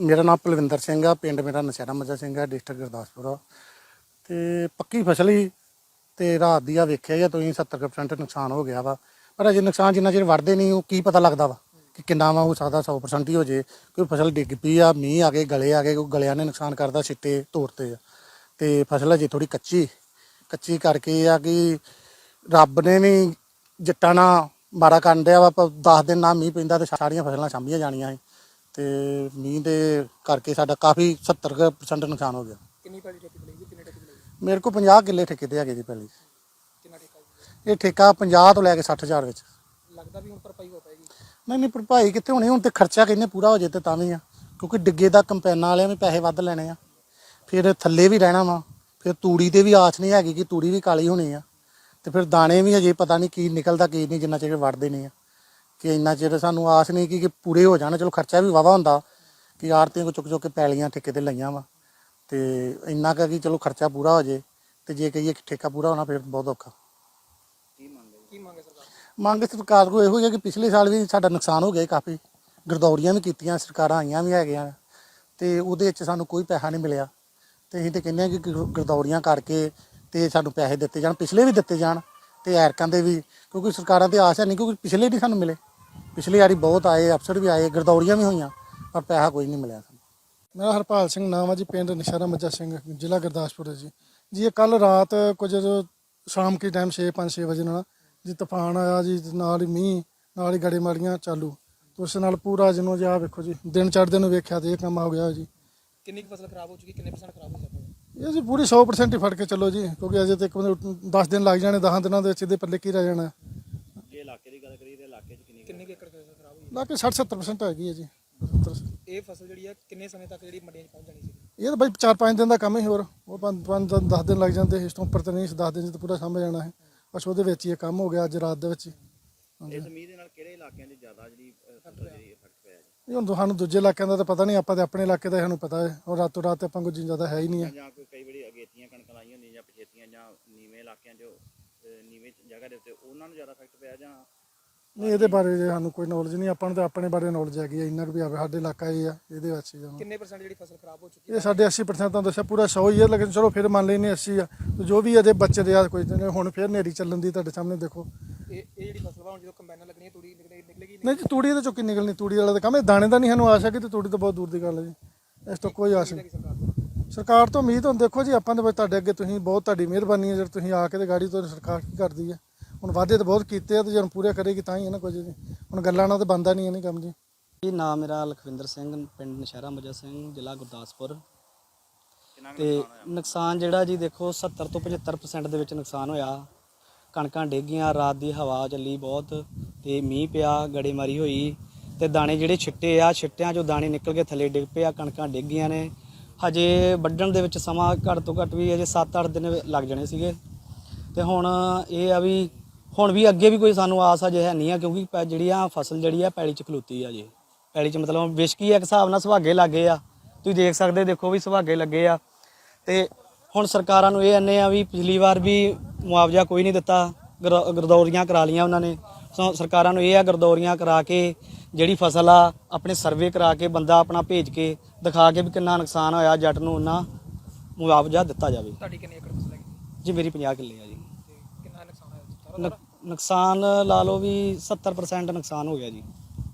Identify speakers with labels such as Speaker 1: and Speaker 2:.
Speaker 1: ਮੇਰਾ ਨਾਮ ਪਲਵਿੰਦਰ ਸਿੰਘ ਆ, ਪਿੰਡ ਮੇਰਾ ਨਸ਼ਹਿਰਾ ਮੱਜਾ ਸਿੰਘ ਆ, ਡਿਸਟ੍ਰਿਕਟ ਗੁਰਦਾਸਪੁਰ ਆ। ਤੇ ਪੱਕੀ ਫਸਲ ਹੀ, ਤੇ ਰਾਤ ਦੀ ਆ ਵੇਖਿਆ ਜਾਂ ਤੁਸੀਂ 70% ਨੁਕਸਾਨ ਹੋ ਗਿਆ ਵਾ। ਪਰ ਅਜੇ ਨੁਕਸਾਨ ਜਿੰਨਾ ਚਿਰ ਵੜਦੇ ਨਹੀਂ, ਉਹ ਕੀ ਪਤਾ ਲੱਗਦਾ ਵਾ ਕਿ ਕਿੰਨਾ ਵਾ, ਹੋ ਸਕਦਾ 100% ਹੀ ਹੋ ਜੇ। ਕੋਈ ਫਸਲ ਡਿੱਗ ਪਈ ਆ, ਮੀਂਹ ਆ ਗਏ, ਗਲੇ ਆ ਗਏ, ਕੋਈ ਗਲਿਆਂ ਨੇ ਨੁਕਸਾਨ ਕਰਦਾ ਛਿੱਟੇ ਤੋੜਤੇ ਆ ਤੇ ਫਸਲ ਅਜੇ ਥੋੜੀ ਕੱਚੀ ਕੱਚੀ ਕਰਕੇ ਇਹ ਆ ਕਿ ਰੱਬ ਨੇ ਵੀ ਜੱਟਾਂ ਨਾਲ ਮਾਰਾ ਕਰਨ ਡਿਆ ਵਾ 10 ਦਿਨ ਨਾ ਮੀਂਹ ਪੈਂਦਾ ਤੇ ਸਾਰੀਆਂ ਫਸਲਾਂ ਸਾਂਭੀਆਂ ਜਾਣੀਆਂ ਸੀ। ਤੇ ਮੀਂਹ ਦੇ ਕਰਕੇ ਸਾਡਾ ਕਾਫੀ 70% ਨੁਕਸਾਨ ਹੋ ਗਿਆ।
Speaker 2: ਕਿੰਨੀ ਪੈਲੀ ਠੇਕੇ ਤੇ ਲਈ ਜੀ ਕਿੰਨੇ ਠੇਕੇ ਤੇ ਲਈ
Speaker 1: ਮੇਰੇ ਕੋਲ 50 ਕਿੱਲੇ ਠੇਕੇ ਤੇ ਹੈਗੇ ਜੀ ਪਹਿਲੀ
Speaker 2: ਕਿੰਨਾ ਠੇਕਾ ਜੀ?
Speaker 1: ਇਹ ਠੇਕਾ 50 ਤੋਂ ਲੈ ਕੇ 60000 ਵਿੱਚ।
Speaker 2: ਲੱਗਦਾ ਵੀ ਹੁਣ ਭਰਪਾਈ ਹੋ ਪਾਏਗੀ?
Speaker 1: ਨਹੀਂ ਨਹੀਂ ਭਰਪਾਈ ਕਿੱਥੇ ਹੋਣੀ? ਹੁਣ ਤੇ ਖਰਚਾ ਕਿੰਨੇ ਪੂਰਾ ਹੋ ਜੇ ਤੇ ਤਾਂ ਵੀ ਆ। ਕਿਉਂਕਿ ਡਿੱਗੇ ਦਾ ਕੰਪੈਨਾਂ ਵਾਲਿਆਂ ਵੀ ਪੈਸੇ ਵੱਧ ਲੈਣੇ ਆ। ਫਿਰ ਥੱਲੇ ਵੀ ਰਹਿਣਾ ਵਾ। ਫਿਰ ਤੂੜੀ ਤੇ ਵੀ ਆਸ ਨਹੀਂ ਹੈਗੀ ਕਿ ਤੂੜੀ ਵੀ ਕਾਲੀ ਹੋਣੀ ਆ। ਤੇ ਫਿਰ ਦਾਣੇ ਵੀ ਅਜੇ ਪਤਾ ਨਹੀਂ ਕੀ ਨਿਕਲਦਾ ਕੀ ਨਹੀਂ ਜਿੰਨਾ ਚਿਰ ਵੜਦੇ ਨਹੀਂ ਆ। ਕਿ ਇੰਨਾ ਚਿਰ ਸਾਨੂੰ ਆਸ ਨਹੀਂ ਕਿ ਕਿ ਪੂਰੇ ਹੋ ਜਾਣ। ਚਲੋ ਖਰਚਾ ਵੀ ਵਾਵਾ ਹੁੰਦਾ ਕਿ ਆੜਤੀਆਂ ਕੋ ਚੁੱਕ ਚੁੱਕ ਕੇ ਪੈਲੀਆਂ ਠੇਕੇ ਤੇ ਲਈਆਂ ਵਾ। ਤੇ ਇੰਨਾ ਕੁ ਕਿ ਚਲੋ ਖਰਚਾ ਪੂਰਾ ਹੋ ਜੇ ਤੇ ਜੇ ਕਹੀਏ ਕਿ ਠੇਕਾ ਪੂਰਾ ਹੋਣਾ ਫਿਰ ਬਹੁਤ ਔਖਾ।
Speaker 2: ਕੀ ਮੰਗੇ ਸਰਕਾਰ
Speaker 1: ਮੰਗ ਸਰਕਾਰ ਕੋਲ ਇਹੋ ਹੀ ਹੈ ਕਿ ਪਿਛਲੇ ਸਾਲ ਵੀ ਸਾਡਾ ਨੁਕਸਾਨ ਹੋ ਗਿਆ ਕਾਫੀ। ਗਰਦੌਰੀਆਂ ਵੀ ਕੀਤੀਆਂ ਸਰਕਾਰਾਂ ਆਈਆਂ ਵੀ ਹੈਗੀਆਂ। ਤੇ ਉਹਦੇ ਵਿੱਚ ਸਾਨੂੰ ਕੋਈ ਪੈਸਾ ਨਹੀਂ ਮਿਲਿਆ। ਤੇ ਅਸੀਂ ਤੇ ਕਹਿੰਦੇ ਹਾਂ ਕਿ ਗਰ- ਗਰਦੌਰੀਆਂ ਕਰਕੇ ਤੇ ਸਾਨੂੰ ਪੈਸੇ ਦਿੱਤੇ ਜਾਣ ਪਿਛਲੇ ਵੀ ਦਿੱਤੇ ਜਾਣ ਤੇ ਐਰਕਾਂ ਦੇ ਵੀ। ਕਿਉਂਕਿ ਸਰਕਾਰਾਂ ਤੇ ਆਸ ਹੈ ਨਹੀਂ ਕਿਉਂਕਿ ਪਿਛਲੇ ਨਹੀਂ ਸਾਨੂੰ ਮਿਲੇ। ਪਿਛਲੀ ਵਾਰੀ ਬਹੁਤ ਆਏ ਅਫਸਰ ਵੀ ਆਏ ਗਰਦੌਰੀਆਂ ਵੀ ਹੋਈਆਂ ਪਰ ਪੈਸਾ ਕੋਈ ਨਹੀਂ ਮਿਲਿਆ ਸਾਨੂੰ।
Speaker 3: ਮੇਰਾ ਹਰਪਾਲ ਸਿੰਘ ਨਾਮ ਹੈ ਜੀ ਪਿੰਡ ਨਿਸ਼ਾਰਾ ਮੱਜਾ ਸਿੰਘ ਜ਼ਿਲ੍ਹਾ ਗੁਰਦਾਸਪੁਰ ਹੈ ਜੀ। ਜੀ ਇਹ ਕੱਲ ਰਾਤ ਕੁਝ ਸ਼ਾਮ ਕੇ ਟਾਈਮ 6 5 6 ਵਜੇ ਨਾਲ ਜੀ ਤੂਫਾਨ ਆਇਆ ਜੀ ਤੇ ਨਾਲ ਹੀ ਮੀਂਹ ਨਾਲ ਹੀ ਗੜੇਮਾਰੀਆਂ ਚਾਲੂ। ਤੇ ਉਸ ਨਾਲ ਪੂਰਾ ਜਿਹਨੂੰ ਜੀ ਵੇਖੋ ਜੀ ਦਿਨ ਚੜ੍ਹਦੇ ਨੂੰ ਵੇਖਿਆ ਤੇ ਇਹ ਕੰਮ ਹੋ ਗਿਆ ਜੀ।
Speaker 2: ਕਿੰਨੀ ਕੁ ਫਸਲ ਖਰਾਬ ਹੋ ਚੁੱਕੀ ਕਿੰਨੇ ਪਰਸੈਂਟ ਖਰਾਬ ਹੋ ਸਕਦਾ
Speaker 3: ਇਹ ਜੀ ਪੂਰੀ 100% ਹੀ ਫੜ ਕੇ ਚੱਲੋ ਜੀ ਕਿਉਂਕਿ ਅਜੇ ਤੱਕ 10 ਦਿਨ ਲੱਗ ਜਾਣੇ 10 ਦਿਨਾਂ ਦੇ ਵਿੱਚ ਇਹਦੇ ਪੱਲੇ ਕੀ ਰਹਿ ਜਾਣਾ।
Speaker 2: ਕਿੰਨੇ ਕੁ ਏਕੜ ਫਸਲ ਖਰਾਬ ਹੋਈ
Speaker 3: ਬਾਕੀ 60 70% ਹੈਗੀ ਹੈ ਜੀ 70%
Speaker 2: ਇਹ ਫਸਲ ਜਿਹੜੀ ਆ ਕਿੰਨੇ ਸਮੇਂ ਤੱਕ ਜਿਹੜੀ ਮੰਡੀਆਂ 'ਚ ਪਹੁੰਚ ਜਾਣੀ ਸੀ?
Speaker 3: ਇਹ ਤਾਂ ਬਾਈ 4-5 ਦਿਨ ਦਾ ਕੰਮ ਹੀ ਹੋਰ। ਉਹ 5 10 ਦਿਨ ਲੱਗ ਜਾਂਦੇ ਇਸ ਤੋਂ ਉੱਪਰ ਤਾਂ ਨਹੀਂ 10 ਦਿਨ 'ਚ ਤਾਂ ਪੂਰਾ ਸਾਂਭ ਜਾਣਾ ਹੈ। ਬਸ ਉਹਦੇ ਵਿੱਚ ਹੀ ਇਹ ਕੰਮ ਹੋ ਗਿਆ ਅੱਜ ਰਾਤ ਦੇ ਵਿੱਚ ਹੀ।
Speaker 4: ਇਸ ਮੀਂਹ ਦੇ ਨਾਲ ਕਿਹੜੇ ਇਲਾਕਿਆਂ 'ਚ ਜ਼ਿਆਦਾ ਜਿਹੜੀ ਫਸਲ ਜਿਹੜੀ ਇਫੈਕਟ ਪਿਆ ਜੀ?
Speaker 3: ਇਹ ਹੁਣ ਸਾਨੂੰ ਦੂਜੇ ਇਲਾਕਿਆਂ ਦਾ ਤਾਂ ਪਤਾ ਨਹੀਂ ਆਪਾਂ ਤੇ ਆਪਣੇ ਇਲਾਕੇ ਦਾ ਹੀ ਸਾਨੂੰ ਪਤਾ ਹੈ। ਔਰ ਰਾਤੋਂ ਰਾਤ ਆਪਾਂ ਕੋਈ ਜ਼ਿਆਦਾ ਹੈ ਹੀ ਨਹੀਂ ਹੈ।
Speaker 4: ਜਾਂ ਕੋਈ ਕਈ ਵਾਰੀ ਅਗੇਤੀਆਂ ਕਣਕਾਂ ਲਾਈਆਂ ਹੁੰਦੀਆਂ ਜਾਂ ਪਛੇਤੀਆਂ ਜਾਂ ਨੀਵੇਂ ਇਲਾਕਿਆਂ 'ਚ ਨੀਵੇਂ ਜਗ੍ਹਾ ਦੇ ਉੱਤੇ ਉਹਨਾਂ ਨੂੰ ਜ਼ਿਆਦਾ ਇਫੈਕਟ ਪਿਆ ਜਾਂ
Speaker 3: ਨਹੀਂ ਇਹਦੇ ਬਾਰੇ ਜੇ ਸਾਨੂੰ ਕੋਈ ਨੌਲੇਜ ਨਹੀਂ ਆਪਾਂ ਨੂੰ ਤਾਂ ਆਪਣੇ ਬਾਰੇ ਨੌਲੇਜ ਹੈਗੀ ਹੈ ਇੰਨਾ ਕੁ ਵੀ ਆਵੇ ਸਾਡੇ ਇਲਾਕਾ ਇਹ ਆ ਇਹਦੇ ਵਿੱਚ ਹੀ ਜਾਣਾ
Speaker 2: ਕਿੰਨੇ ਪਰਸੈਂਟ ਜਿਹੜੀ ਫਸਲ ਖਰਾਬ ਹੋ ਚੁੱਕੀ
Speaker 3: ਇਹ ਸਾਡੇ 80% ਤਾਂ ਦੱਸਿਆ ਪੂਰਾ 100 ਹੀ ਹੈ ਲੇਕਿਨ ਚਲੋ ਫਿਰ ਮੰਨ ਲੈਨੇ 80 ਆ। ਤੇ ਜੋ ਵੀ ਇਹਦੇ ਬੱਚੇ ਦੇ ਆ ਕੋਈ ਨਹੀਂ, ਹੁਣ ਫਿਰ ਨੇਰੀ ਚੱਲਣ ਦੀ ਤੁਹਾਡੇ ਸਾਹਮਣੇ ਦੇਖੋ।
Speaker 2: ਇਹ ਇਹ ਜਿਹੜੀ ਫਸਲ ਵਾ ਹੁਣ ਜਦੋਂ ਕੰਬਾਈਨਾਂ ਲੱਗਣੀਆਂ ਤੂੜੀ ਨਿਕਲੇ ਨਿਕਲੇਗੀ
Speaker 3: ਨਹੀਂ? ਜੀ ਤੂੜੀ ਦੇ ਚੋਂ ਕੀ ਨਿਕਲਣੀ ਤੂੜੀ ਵਾਲਾ ਤਾਂ ਕੰਮ ਇਹ ਦਾਣੇ ਦਾ ਨਹੀਂ ਸਾਨੂੰ ਆਸ ਹੈ ਕਿ ਤੇ ਤੂੜੀ ਤਾਂ ਬਹੁਤ ਦੂਰ ਦੀ ਗੱਲ ਹੈ ਜੀ। ਇਸ ਤੋਂ ਕੋਈ ਆਸ ਨਹੀਂ।
Speaker 2: ਸਰਕਾਰ ਤੋਂ।
Speaker 3: ਸਰਕਾਰ ਤੋਂ ਉਮੀਦ ਹੁਣ ਦੇਖੋ ਜੀ ਆਪਾਂ ਦੇ ਤੁਹਾਡੇ ਅੱਗੇ ਤੁਸੀਂ ਬਹੁਤ ਤੁਹਾਡੀ ਮਿਹਰਬਾਨੀ ਹੈ ਜੇ ਤੁਸੀਂ ਆ ਕੇ ਤੇ ਗਾੜੀ ਤੋਂ ਸਰਕਾਰ ਕੀ ਕਰਦੀ ਹੈ। ਹੁਣ ਵਾਅਦੇ ਤਾਂ ਬਹੁਤ ਕੀਤੇ ਆ ਤੇ ਜੇ ਹੁਣ ਪੂਰੇ ਕਰੇਗੀ ਤਾਂ ਹੀ ਹੈ ਨਾ ਕੁਝ ਜੀ ਹੁਣ ਗੱਲਾਂ ਨਾਲ ਤਾਂ ਬੰਦਾ ਨਹੀਂ ਹੈ ਨਹੀਂ ਕੰਮ ਜੀ।
Speaker 5: ਜੀ ਨਾਮ ਮੇਰਾ ਲਖਵਿੰਦਰ ਸਿੰਘ ਪਿੰਡ ਨਸ਼ਹਿਰਾ ਮਜਾ ਸਿੰਘ ਜ਼ਿਲ੍ਹਾ ਗੁਰਦਾਸਪੁਰ। ਤੇ
Speaker 4: ਨੁਕਸਾਨ
Speaker 5: ਜਿਹੜਾ ਜੀ ਦੇਖੋ 70 ਤੋਂ 75% ਦੇ ਵਿੱਚ ਨੁਕਸਾਨ ਹੋਇਆ। ਕਣਕਾਂ ਡੇਗੀਆਂ ਰਾਤ ਦੀ ਹਵਾ ਚੱਲੀ ਬਹੁਤ ਤੇ ਮੀਂਹ ਪਿਆ ਗੜੇਮਾਰੀ ਹੋਈ। ਤੇ ਦਾਣੇ ਜਿਹੜੇ ਛਿੱਟੇ ਆ ਛਿੱਟਿਆਂ ਚੋਂ ਦਾਣੇ ਨਿਕਲ ਕੇ ਥੱਲੇ ਡਿੱਗ ਪਏ ਆ ਕਣਕਾਂ ਡਿੱਗ ਗਈਆਂ ਨੇ। ਹਜੇ ਵੱਢਣ ਦੇ ਵਿੱਚ ਸਮਾਂ ਘੱਟ ਤੋਂ ਘੱਟ ਵੀ ਅਜੇ 7-8 ਦਿਨ ਲੱਗ ਜਾਣੇ ਸੀਗੇ। ਤੇ ਹੁਣ ਇਹ ਆ ਵੀ ਹੁਣ ਵੀ ਅੱਗੇ ਵੀ ਕੋਈ ਸਾਨੂੰ ਆਸ ਅਜੇ ਹੈ ਨਹੀਂ ਆ ਕਿਉਂਕਿ ਪੈ- ਜਿਹੜੀ ਆ ਫਸਲ ਜਿਹੜੀ ਆ ਪੈਲੀ ਚ ਖਲੋਤੀ ਆ ਜੀ ਪੈਲੀ ਚ ਮਤਲਬ ਵਿਸ਼ਕੀ ਆ ਇੱਕ ਹਿਸਾਬ ਨਾਲ ਸੁਹਾਗੇ ਲੱਗੇ ਆ। ਤੁਸੀਂ ਦੇਖ ਸਕਦੇ ਦੇਖੋ ਵੀ ਸੁਹਾਗੇ ਲੱਗੇ ਆ। ਤੇ ਹੁਣ ਸਰਕਾਰਾਂ ਨੂੰ ਇਹ ਅੰਨੇ ਆ ਵੀ ਪਿਛਲੀ ਵਾਰ ਵੀ ਮੁਆਵਜ਼ਾ ਕੋਈ ਨਹੀਂ ਦਿੱਤਾ। ਗਰ- ਗਰਦੌਰੀਆਂ ਕਰਾ ਲੀਆਂ ਉਹਨਾਂ ਨੇ। ਸੋ ਸਰਕਾਰਾਂ ਨੂੰ ਇਹ ਆ ਗਰਦੌਰੀਆਂ ਕਰਾ ਕੇ ਜਿਹੜੀ ਫਸਲ ਆ ਆਪਣੇ ਸਰਵੇ ਕਰਾ ਕੇ ਬੰਦਾ ਆਪਣਾ ਭੇਜ ਕੇ ਦਿਖਾ ਕੇ ਵੀ ਕਿੰਨਾ ਨੁਕਸਾਨ ਹੋਇਆ ਜੱਟ ਨੂੰ ਉਹਨਾਂ ਮੁਆਵਜ਼ਾ ਦਿੱਤਾ ਜਾਵੇ।
Speaker 2: ਤੁਹਾਡੀ ਕਿੰਨੀ ਏਕੜ ਫਸਲ ਹੈਗੀ?
Speaker 5: ਜੀ ਮੇਰੀ 50 ਕਿੱਲੇ ਆ ਜੀ।
Speaker 2: ਤੇ ਕਿੰਨਾ ਨੁਕਸਾਨ ਹੋਇਆ?
Speaker 5: ਨੁਕ- ਨੁਕਸਾਨ ਲਾ ਲਓ ਵੀ 70% ਨੁਕਸਾਨ ਹੋ ਗਿਆ ਜੀ।